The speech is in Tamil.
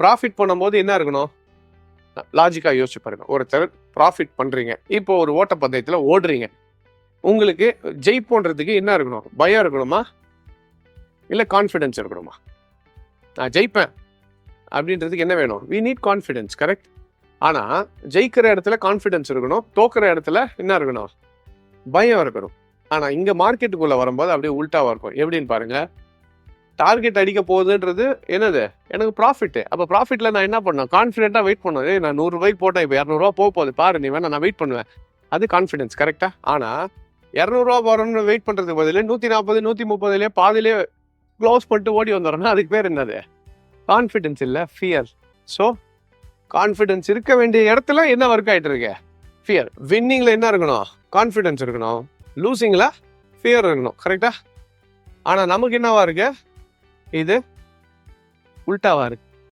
ப்ராஃபிட் பண்ணும்போது என்ன இருக்கணும்? லாஜிக்காக யோசிச்சு பாருங்க. ஒருத்தர் ப்ராஃபிட் பண்ணுறீங்க இப்போ ஒரு ஓட்டப்பந்தயத்தில் ஓடுறீங்க. உங்களுக்கு ஜெயிப்போன்றதுக்கு என்ன இருக்கணும்? பயம் இருக்கணுமா? இல்லை கான்ஃபிடென்ஸ் இருக்கணுமா? நான் ஜெயிப்பேன். அப்படின்றதுக்கு என்ன வேணும்? வி நீட் கான்ஃபிடென்ஸ் கரெக்ட் ஆனால் ஜெயிக்கிற இடத்துல கான்ஃபிடென்ஸ் இருக்கணும். தோக்கிற இடத்துல என்ன இருக்கணும்? பயம் இருக்கணும். ஆனால் இங்கே மார்க்கெட்டுக்குள்ளே வரும்போது அப்படியே உல்ட்டாவாக இருக்கும். எப்படின்னு பாருங்கள் டார்கெட் அடிக்க போகுதுன்றது என்னது? எனக்கு ப்ராஃபிட் அப்போ ப்ராஃபிட்டில் நான் என்ன பண்ணேன் கான்ஃபிடென்ட்டாக வெயிட் பண்ணுவேன் ஏய் நான் நூறுரூவாய்க்கு போட்டேன் இப்போ இரநூறுவா போக போகுது. பாரு நீ வேணா நான் வெயிட் பண்ணுவேன். அது கான்ஃபிடென்ஸ் கரெக்டாக ஆனால் இரநூறுவா போகிறோம்னு வெயிட் பண்ணுறதுக்கு பதில் நூற்றி நாற்பது நூற்றி முப்பதுலேயே பாதிலே க்ளோஸ் பண்ணிட்டு ஓடி வந்துடுறோம்னா அதுக்கு பேர் என்னது? கான்ஃபிடென்ஸ் இல்லை ஃபியர் ஸோ கான்ஃபிடென்ஸ் இருக்க வேண்டிய இடத்துல என்ன ஒர்க் ஆகிட்டு இருக்கு? ஃபியர் வின்னிங்கில் என்ன இருக்கணும்? கான்ஃபிடென்ஸ் இருக்கணும். லூசிங்கில் ஃபியர் இருக்கணும். கரெக்டாக ஆனால் நமக்கு என்னவா இருக்குது இது உல்டாவா இருக்கு.